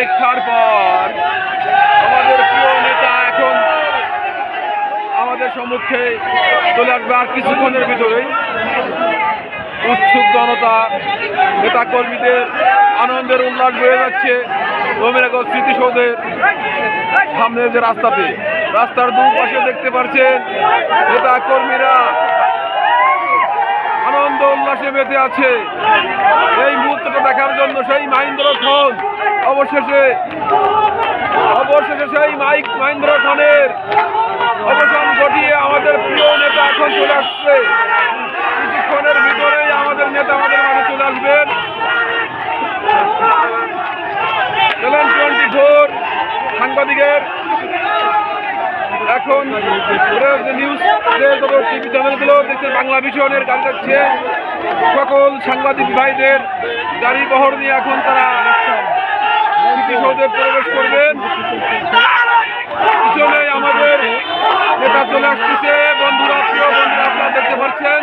অপেক্ষার পর আমাদের প্রিয় নেতা এখন আমাদের সম্মুখে চলে আসবে আর কিছুক্ষণের ভিতরেই। উৎসুক জনতা নেতা কর্মীদের আনন্দের উল্লাস বেড়ে যাচ্ছে রবীন্দ্রগঞ্জ স্মৃতিসৌধের সামনে যে রাস্তাতে। রাস্তার দুপাশে দেখতে পাচ্ছেন নেতা কর্মীরা আনন্দ উল্লাসে মেতে আছে। এই মুহূর্তটা দেখার জন্য সেই মাহিন্দ্র খন অবশেষে অবশেষে সেই মাইক মহেন্দ্র খানের অবসান ঘটিয়ে আমাদের প্রিয় নেতা এখন চলে আসছে। কিছুক্ষণের ভিতরেই আমাদের নেতা আমাদের মাঝে চলে আসবেন। চ্যানেল টোয়েন্টি ফোর সাংবাদিকের। এখন নিউজ টিভি চ্যানেলগুলো দেখছে বাংলা ভিশনের গাড়ি যাচ্ছে সকল সাংবাদিক ভাইদের গাড়ি বহর নিয়ে এখন তারা স্মৃতিসৌধে প্রবেশ করবেন। পিছনে আমাদের নেতা চলে আসতেছে। বন্ধুরা, প্রিয় বন্ধুরা, আপনারা দেখতে পাচ্ছেন।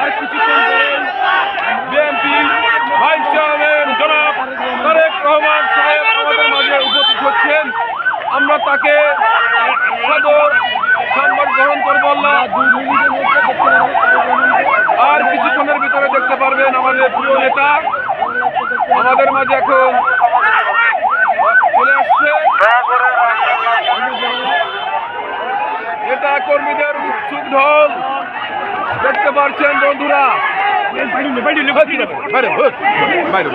আর কিছুক্ষণ বিএনপি ভাইস চেয়ারম্যান জনাব তারেক রহমান সাহেব আমাদের মাঝে উপস্থিত হচ্ছেন। আমরা তাকে সদর সম্মান গ্রহণ করব আল্লাহ। আর কিছুক্ষণের ভিতরে দেখতে পারবেন আমাদের প্রিয় নেতা। আমাদের মাঝে এখন চলে আসছে নেতা কর্মীদের উৎসুক ঢল। দেখতে পাচ্ছেন বন্ধুরা। বাইরে বাইরে